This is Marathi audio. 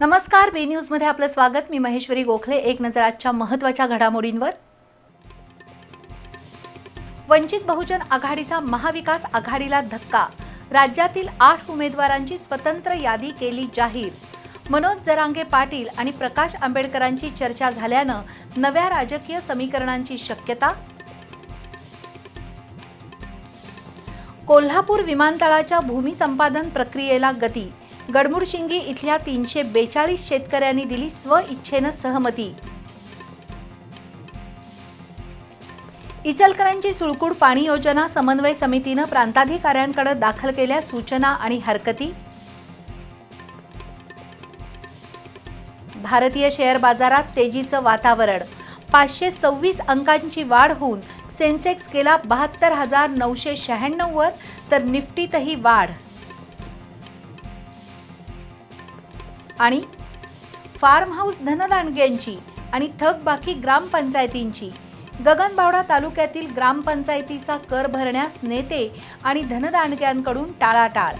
नमस्कार बी न्यूजमध्ये आपलं स्वागत. मी महेश्वरी गोखले. एक नजर आजच्या महत्त्वाच्या घडामोडींवर. वंचित बहुजन आघाडीचा महाविकास आघाडीला धक्का. राज्यातील आठ उमेदवारांची स्वतंत्र यादी केली जाहीर. मनोज जरांगे पाटील आणि प्रकाश आंबेडकरांची चर्चा झाल्यानं नव्या राजकीय समीकरणांची शक्यता? कोल्हापूर विमानतळाच्या भूमी संपादन प्रक्रियेला गती? गडमुडशिंगी इथल्या तीनशे बेचाळीस शेतकऱ्यांनी दिली स्वइच्छेनं सहमती. इचलकरांची सुळकूड पाणी योजना समन्वय समितीनं प्रांताधिकाऱ्यांकडे दाखल केल्या सूचना आणि हरकती. भारतीय शेअर बाजारात तेजीचं वातावरण. पाचशे सव्वीस अंकांची वाढ होऊन सेन्सेक्स गेला बहात्तर हजार नऊशे शहाण्णववर तर निफ्टीतही वाढ. आणि फार्म हाऊस धनदांडग्यांची आणि थकबाकी ग्रामपंचायतींची. गगनबावडा तालुक्यातील ग्रामपंचायतीचा कर भरण्यास नेते आणि धनदांडग्यांकडून टाळाटाळ.